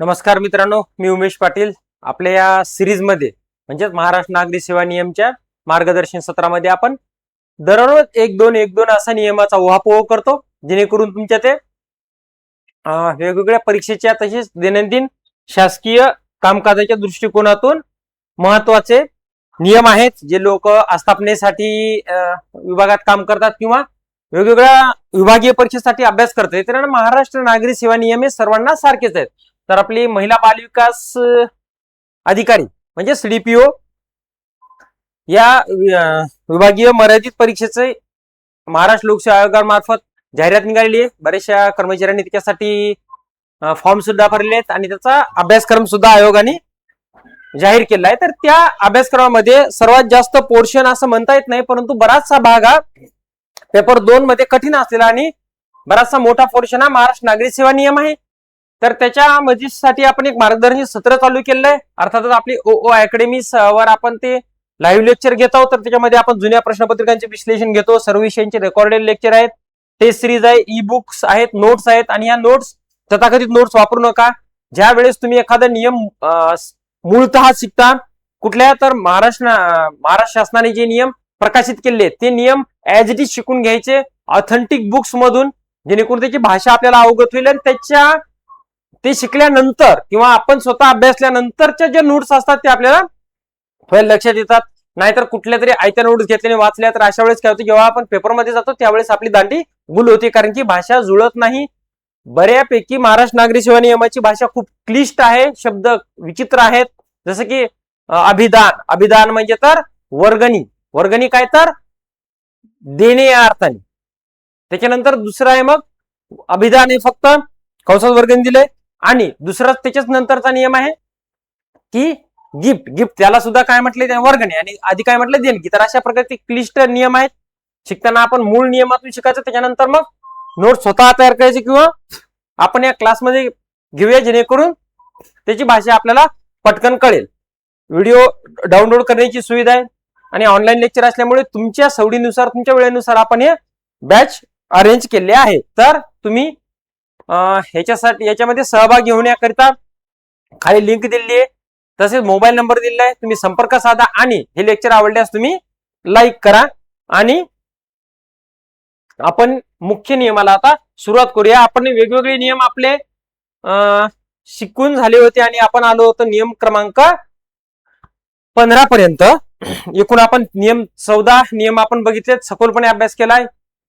नमस्कार मित्रांनो मी उमेश पाटील. आपल्या या सिरीजमध्ये म्हणजेच महाराष्ट्र नागरी सेवा नियमच्या मार्गदर्शन सत्रामध्ये आपण दररोज एक दोन एक दोन असा नियमाचा उहापोह करतो जेणेकरून तुमच्या ते वेगवेगळ्या परीक्षेच्या तसेच दैनंदिन शासकीय कामकाजाच्या दृष्टिकोनातून महत्त्वाचे नियम आहेत जे लोक आस्थापनेसाठी विभागात काम करतात किंवा वेगवेगळ्या विभागीय परीक्षेसाठी अभ्यास करतात. तर महाराष्ट्र नागरी सेवा नियम हे सर्वांना सारखेच आहेत. तर आपली महिला बालविकास अधिकारी म्हणजे सीडीपीओ या विभागीय मर्यादित परीक्षेचे महाराष्ट्र लोकसेवा आयोगामार्फत जाहिरात निघालेली आहे. बऱ्याचशा कर्मचाऱ्यांनी त्याच्यासाठी फॉर्म सुद्धा भरले आहेत आणि त्याचा अभ्यासक्रम सुद्धा आयोगाने जाहीर केला आहे. तर त्या अभ्यासक्रमामध्ये सर्वात जास्त पोर्शन असं म्हणता येत नाही परंतु बराचसा भाग हा पेपर दोन मध्ये कठीण असलेला आणि बराचसा मोठा पोर्शन हा महाराष्ट्र नागरी सेवा नियम आहे. तर त्याच्या मदतीसाठी आपण एक मार्गदर्शन सत्र चालू केलेलं आहे अर्थातच आपली ओ ओ अकॅडमी वर आपण ते लाईव्ह लेक्चर घेत आहोत. तर त्याच्यामध्ये आपण जुन्या प्रश्नपत्रिकांचे विश्लेषण घेतो. सर्व विषयांचे रेकॉर्डेड लेक्चर आहेत. टेस्ट सिरीज आहे ई बुक्स आहेत नोट्स आहेत. आणि या नोट्स तथाकथित नोट्स वापरू नका. ज्या वेळेस तुम्ही एखादा नियम मूळत मूळतः शिकता कुठल्या तर महाराष्ट्र महाराष्ट्र शासनाने जे नियम प्रकाशित केले ते नियम ऍज इट इज शिकून घ्यायचे. ऑथेंटिक बुक्स मधून जेणेकरून त्याची भाषा आपल्याला अवगत होईल. आणि त्याच्या ते शिकल्यानंतर किंवा आपण स्वतः अभ्यासल्यानंतरच्या जे नोट्स असतात ते आपल्याला थोड्या लक्षात येतात. नाहीतर कुठल्या तरी आयत्या नोट्स घेतल्याने वाचल्या तर अशा वेळेस काय होतं? जेव्हा आपण पेपरमध्ये जातो त्यावेळेस आपली दांडी गुल होते. कारण की भाषा जुळत नाही. बऱ्यापैकी महाराष्ट्र नागरी सेवा नियमाची भाषा खूप क्लिष्ट आहे. शब्द विचित्र आहेत. जसं की अभिदान अभिदान म्हणजे तर वर्गणी. वर्गणी काय तर? देणे या अर्थाने. त्याच्यानंतर दुसरं आहे मग अभिदान हे फक्त कंसात वर्गणी दिले आणि दुसरा त्याच्याच नंतरचा नियम आहे की गिफ्ट गिफ्ट त्याला सुद्धा काय म्हटले? त्या आणि आधी काय म्हटलं? देणगी. तर अशा प्रकारचे क्लिष्ट नियम आहेत. शिकताना आपण मूळ नियमातून शिकायचं. त्याच्यानंतर मग नोट स्वतः तयार करायचे किंवा आपण या क्लासमध्ये घेऊया जेणेकरून त्याची भाषा आपल्याला पटकन कळेल. व्हिडिओ डाउनलोड करण्याची सुविधा आहे. आणि ऑनलाईन लेक्चर असल्यामुळे तुमच्या सवडीनुसार तुमच्या वेळेनुसार आपण हे बॅच अरेंज केले आहे. तर तुम्ही ह्याच्यासाठी याच्यामध्ये सहभागी होण्याकरिता खाली लिंक दिलेली आहे. तसेच मोबाईल नंबर दिलेला आहे. तुम्ही संपर्क साधा आणि हे लेक्चर आवडल्यास तुम्ही लाईक करा. आणि आपण मुख्य नियमाला आता सुरुवात करूया. आपण वेगवेगळे नियम आपले शिकून झाले होते आणि आपण आलो होतो नियम क्रमांक पंधरा पर्यंत. एकूण आपण नियम चौदा नियम आपण बघितले सखोलपणे अभ्यास केलाय.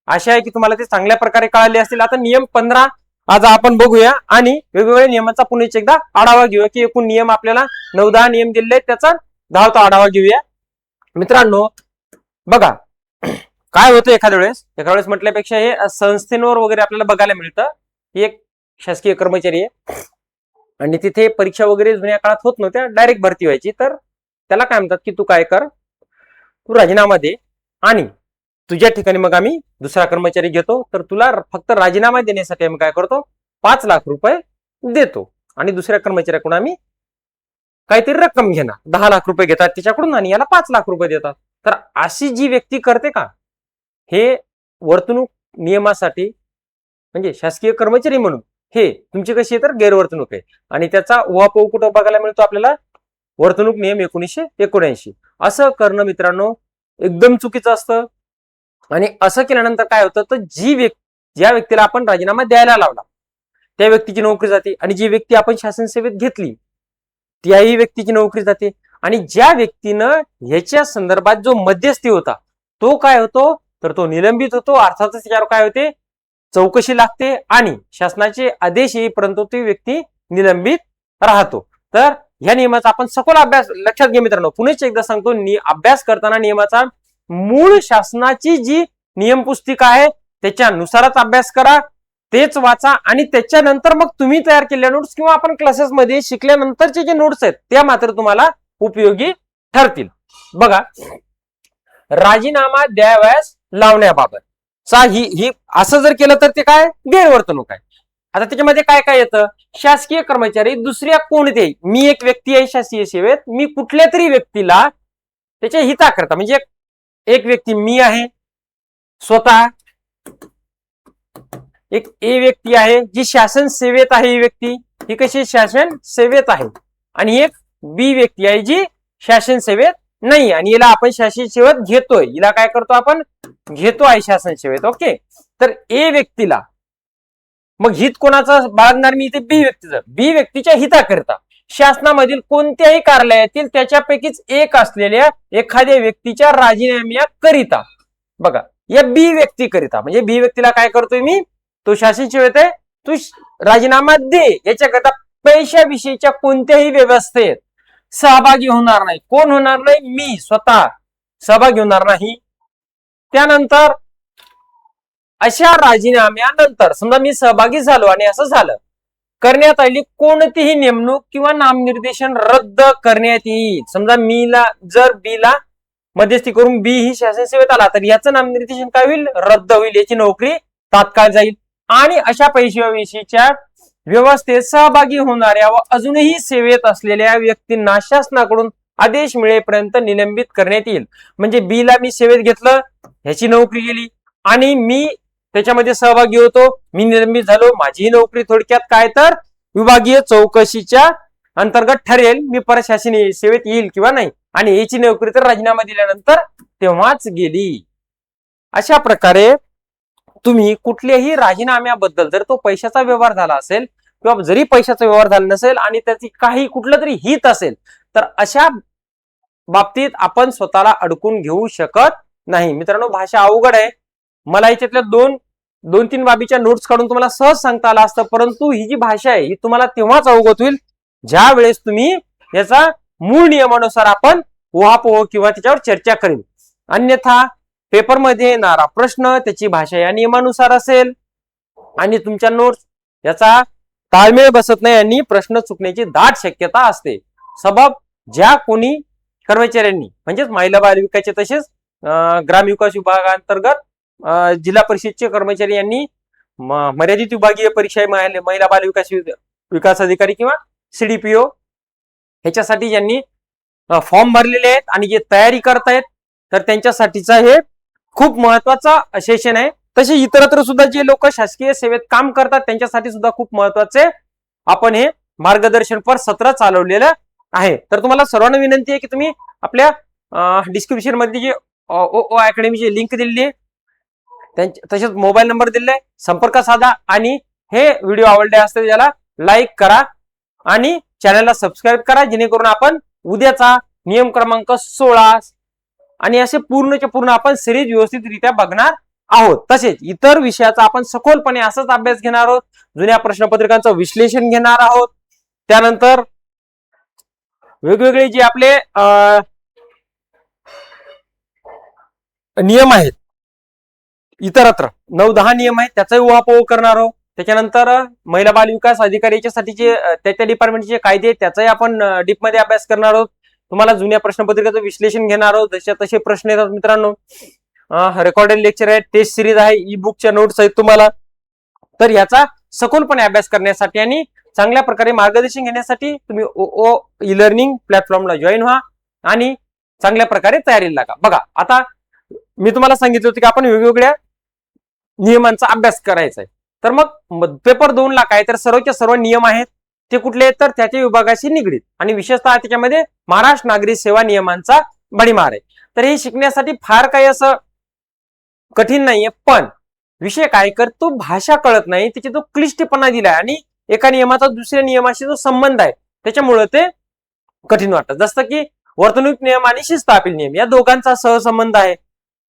आशा आहे की तुम्हाला ते चांगल्या प्रकारे कळाले असतील. आता नियम पंधरा आज आपण बघूया आणि वेगवेगळ्या नियमांचा पुन्हा एकदा आढावा घेऊया की एकूण नियम आपल्याला नऊ दहा नियम दिले आहेत त्याचा धावता आढावा घेऊया. मित्रांनो बघा काय होतं एखाद्या वेळेस? एखाद्या वेळेस म्हटल्यापेक्षा हे संस्थेवर वगैरे आपल्याला बघायला मिळतं. ही एक शासकीय कर्मचारी आहे. आणि तिथे परीक्षा वगैरे जुन्या काळात होत नव्हत्या डायरेक्ट भरती व्हायची. तर त्याला काय म्हणतात की तू काय कर? तू राजीनामा दे आणि तुझ्या ठिकाणी मग आम्ही दुसरा कर्मचारी घेतो तर तुला फक्त राजीनामा देण्यासाठी आम्ही काय करतो? पाच लाख रुपये देतो. आणि दुसऱ्या कर्मचाऱ्याकडून आम्ही काहीतरी रक्कम घेणार. दहा लाख रुपये घेतात त्याच्याकडून आणि याला पाच लाख रुपये देतात. तर अशी जी व्यक्ती करते का हे वर्तणूक नियमासाठी म्हणजे शासकीय कर्मचारी म्हणून हे तुमची कशी आहे तर गैरवर्तणूक आहे. आणि त्याचा उहापोह कुठं बघायला मिळतो आपल्याला? वर्तणूक नियम एकोणीसशे एकोणऐंशी. असं करणं मित्रांनो एकदम चुकीचं असतं. आणि असं केल्यानंतर काय होतं तर जी व्यक्ती ज्या व्यक्तीला आपण राजीनामा द्यायला लावला त्या व्यक्तीची नोकरी जाते आणि जी व्यक्ती आपण शासन सेवेत घेतली त्याही व्यक्तीची नोकरी जाते. आणि ज्या व्यक्तीनं ह्याच्या संदर्भात जो मध्यस्थी होता तो काय होतो? तर तो निलंबित होतो. अर्थातच त्याच्यावर काय होते? चौकशी लागते आणि शासनाचे आदेश येईपर्यंत ती व्यक्ती निलंबित राहतो. तर ह्या नियमाचा आपण सखोल अभ्यास लक्षात घे मित्रांनो. पुन्हा एकदा सांगतो अभ्यास करताना नियमाचा मूळ शासनाची जी नियमपुस्तिका आहे त्याच्यानुसारच अभ्यास करा तेच वाचा आणि त्याच्यानंतर मग तुम्ही तयार केलेल्या नोट्स किंवा आपण क्लासेसमध्ये शिकल्यानंतरचे जे नोट्स आहेत त्या मात्र तुम्हाला उपयोगी ठरतील. बघा राजीनामा द्यावयास लावण्याबाबत. चा ही ही असं जर केलं तर ते काय? गैरवर्तणूक आहे. आता त्याच्यामध्ये काय काय येतं? शासकीय कर्मचारी दुसऱ्या कोणत्याही मी एक व्यक्ती आहे शासकीय सेवेत मी कुठल्या तरी व्यक्तीला त्याच्या हिताकरता म्हणजे एक- व्यक्ती मी आहे स्वतः. एक ए व्यक्ती आहे जी शासन सेवेत आहे ही व्यक्ती. ही कशी शासन सेवेत आहे? आणि एक बी व्यक्ती आहे जी शासन सेवेत नाही. आणि हिला आपण शासन सेवेत घेतोय. हिला काय करतो आपण? घेतो आहे शासन सेवेत. ओके? तर ए व्यक्तीला मग हित कोणाचा बाळगणार? मी इथे बी व्यक्तीचं. बी व्यक्तीच्या हिताकरिता. शासनामधील कोणत्याही कार्यालयातील त्याच्यापैकीच एक असलेल्या एखाद्या व्यक्तीच्या राजीनाम्याकरिता बघा या बी व्यक्तीकरिता म्हणजे बी व्यक्तीला काय करतोय मी? तो शासन शिवत आहे. तू राजीनामा दे. याच्याकरिता पैशाविषयीच्या कोणत्याही व्यवस्थेत सहभागी होणार नाही. कोण होणार नाही? मी स्वतः सहभागी होणार नाही. त्यानंतर अशा राजीनाम्यानंतर समजा मी सहभागी झालो आणि असं झालं करण्यात आली कोणतीही नेमणूक किंवा नामनिर्देशन रद्द करण्यात येईल. समजा मी ला जर बी ला मध्यस्थी करून बी ही शासन सेवेत आला तर याचं नामनिर्देशन काय होईल? रद्द होईल. याची नोकरी तात्काळ जाईल. आणि अशा पैशाविषयीच्या व्यवस्थेत सहभागी होणाऱ्या व अजूनही सेवेत असलेल्या व्यक्तींना शासनाकडून आदेश मिळेपर्यंत निलंबित करण्यात येईल. म्हणजे बी ला मी सेवेत घेतलं ह्याची नोकरी गेली आणि मी त्याच्यामध्ये सहभागी होतो. मी निलंबित झालो. माझीही नोकरी थोडक्यात काय तर विभागीय चौकशीच्या अंतर्गत ठरेल. मी परत शासनीय सेवेत येईल किंवा नाही. आणि याची नोकरी तर राजीनामा दिल्यानंतर तेव्हाच गेली. अशा प्रकारे तुम्ही कुठल्याही राजीनाम्याबद्दल जर तो पैशाचा व्यवहार झाला असेल किंवा जरी पैशाचा व्यवहार झाला नसेल आणि त्याची काही कुठलं तरी हित असेल तर अशा बाबतीत आपण स्वतःला अडकून घेऊ शकत नाही. मित्रांनो भाषा अवघड आहे. मला याच्यातल्या दोन दोन तीन बाबीच्या नोट्स काढून तुम्हाला सहज सांगता आलं असतं. परंतु ही जी भाषा आहे ही तुम्हाला तेव्हाच अवगत होईल ज्या वेळेस तुम्ही याचा मूळ नियमानुसार आपण ओहापोह किंवा त्याच्यावर चर्चा करेल. अन्यथा पेपरमध्ये येणारा प्रश्न त्याची भाषा या नियमानुसार असेल आणि तुमच्या नोट्स याचा ताळमेळ बसत नाही आणि प्रश्न चुकण्याची दाट शक्यता असते. सबब ज्या कोणी कर्मचाऱ्यांनी म्हणजेच महिला बाल विकासचे तसेच ग्रामविकास विभागांतर्गत जिल्हा परिषदचे कर्मचारी यांनी मर्यादित विभागीय परीक्षा महिला महिला बाल विकास विकास अधिकारी किंवा सीडीपीओ ह्याच्यासाठी ज्यांनी फॉर्म भरलेले आहेत आणि जे तयारी करतायत तर त्यांच्यासाठीचा हे खूप महत्त्वाचा सेशन आहे. तसे इतरत्र सुद्धा जे लोक शासकीय सेवेत काम करतात त्यांच्यासाठी सुद्धा खूप महत्त्वाचे आपण हे मार्गदर्शनपर सत्र चालवलेलं आहे. तर तुम्हाला सर्वांना विनंती आहे की तुम्ही आपल्या डिस्क्रिप्शनमध्ये जे ओ ओ अकॅडमीची लिंक दिलेली आहे तसेच मोबाईल नंबर दिले संपर्क साधा आणि हे व्हिडिओ आवडले असते त्याला लाईक करा आणि चॅनलला सबस्क्राईब करा जेणेकरून आपण उद्याचा नियम क्रमांक सोळा आणि असे पूर्णच्या पूर्ण आपण सिरीज व्यवस्थितरित्या बघणार आहोत. तसेच इतर विषयाचा आपण सखोलपणे असाच अभ्यास घेणार आहोत. जुन्या प्रश्नपत्रिकांचं विश्लेषण घेणार आहोत. त्यानंतर वेगवेगळे जे आपले नियम आहेत इतरत्र. नऊ दहा नियम आहेत त्याचाही उहापोह करणार आहोत. त्याच्यानंतर महिला बाल विकास अधिकारी याच्यासाठीचे त्या त्या डिपार्टमेंटचे कायदे आहेत, त्याचाही आपण डीपमध्ये अभ्यास करणार आहोत. तुम्हाला जुन्या प्रश्नपत्रिकेचं विश्लेषण घेणार आहोत. जसे तसे प्रश्न येतात मित्रांनो. रेकॉर्डेड लेक्चर आहे टेस्ट सिरीज आहे ई बुकच्या नोट्स आहेत तुम्हाला. तर याचा सखोलपणे अभ्यास करण्यासाठी आणि चांगल्या प्रकारे मार्गदर्शन घेण्यासाठी तुम्ही ओ ओ ई लर्निंग प्लॅटफॉर्मला जॉईन व्हा आणि चांगल्या प्रकारे तयारीला लागा. बघा आता मी तुम्हाला सांगितलं होतं की आपण वेगवेगळ्या नियमांचा अभ्यास करायचा आहे तर मग पेपर दोन ला काय तर सर्वच्या सर्व नियम आहेत. ते कुठले आहेत? तर त्याच्या विभागाशी निगडीत. आणि विशेषतः त्याच्यामध्ये महाराष्ट्र नागरी सेवा नियमांचा बडीमार आहे. तर हे शिकण्यासाठी फार काही असं कठीण नाहीये पण विषय काय कर तो भाषा कळत नाही त्याची तो क्लिष्टपणा दिलाय आणि एका नियमाचा दुसऱ्या नियमाशी जो संबंध आहे त्याच्यामुळे ते कठीण वाटतं. जसं की वर्तणूक नियम आणि शिस्तापील नियम या दोघांचा सहसंबंध आहे.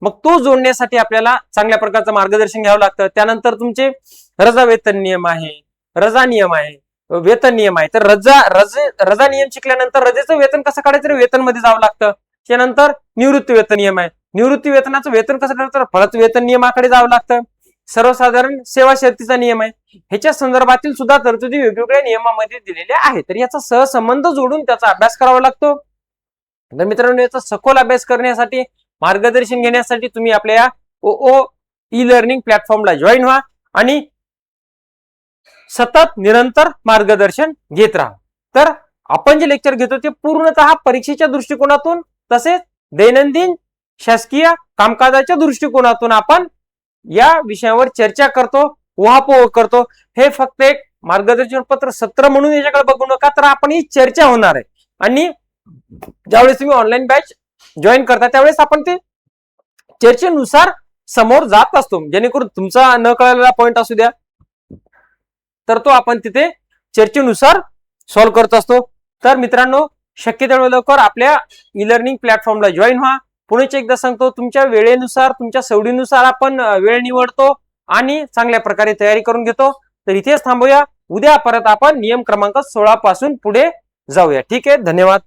मग तो जोडण्यासाठी आपल्याला चांगल्या प्रकारचं मार्गदर्शन घ्यावं लागतं. त्यानंतर तुमचे रजा वेतन नियम आहे रजा नियम आहे वेतन नियम आहे. तर रजा रजे रजा नियम शिकल्यानंतर रजेचं वेतन कसं काढायचं? तर वेतनमध्ये जावं लागतं. त्यानंतर निवृत्ती वेतन नियम आहे. निवृत्ती वेतनाचं वेतन कसं काढायचं? तर फळत वेतन नियमाकडे जावं लागतं. सर्वसाधारण सेवा शर्तीचा नियम आहे. ह्याच्या संदर्भातील सुद्धा तरतुदी वेगवेगळ्या नियमामध्ये दिलेल्या आहेत. तर याचा सहसंबंध जोडून त्याचा अभ्यास करावा लागतो. तर मित्रांनो याचा सखोल अभ्यास करण्यासाठी मार्गदर्शन घेण्यासाठी तुम्ही आपल्या या ओ ओ ई लर्निंग प्लॅटफॉर्मला जॉईन व्हा आणि सतत निरंतर मार्गदर्शन घेत राहा. तर आपण जे लेक्चर घेतो ते पूर्णतः परीक्षेच्या दृष्टिकोनातून तसेच दैनंदिन शासकीय कामकाजाच्या दृष्टिकोनातून आपण या विषयावर चर्चा करतो उहापोह करतो. हे फक्त एक मार्गदर्शन पत्र सत्र म्हणून याच्याकडे बघू नका तर आपण ही चर्चा होणार आहे. आणि ज्यावेळेस तुम्ही ऑनलाईन बॅच जॉईन करता त्यावेळेस आपण ते चर्चेनुसार समोर जात असतो. जेणेकरून तुमचा न कळलेला पॉईंट असू द्या. तर तो आपण तिथे चर्चेनुसार सॉल्व्ह करत असतो. तर मित्रांनो शक्य तेवढं लवकर आपल्या ई लर्निंग प्लॅटफॉर्मला जॉईन व्हा. पुणेच एकदा सांगतो तुमच्या वेळेनुसार तुमच्या सवडीनुसार आपण वेळ निवडतो आणि चांगल्या प्रकारे तयारी करून घेतो. तर इथेच थांबूया. उद्या परत आपण नियम क्रमांक सोळा पासून पुढे जाऊया. ठीक आहे? धन्यवाद.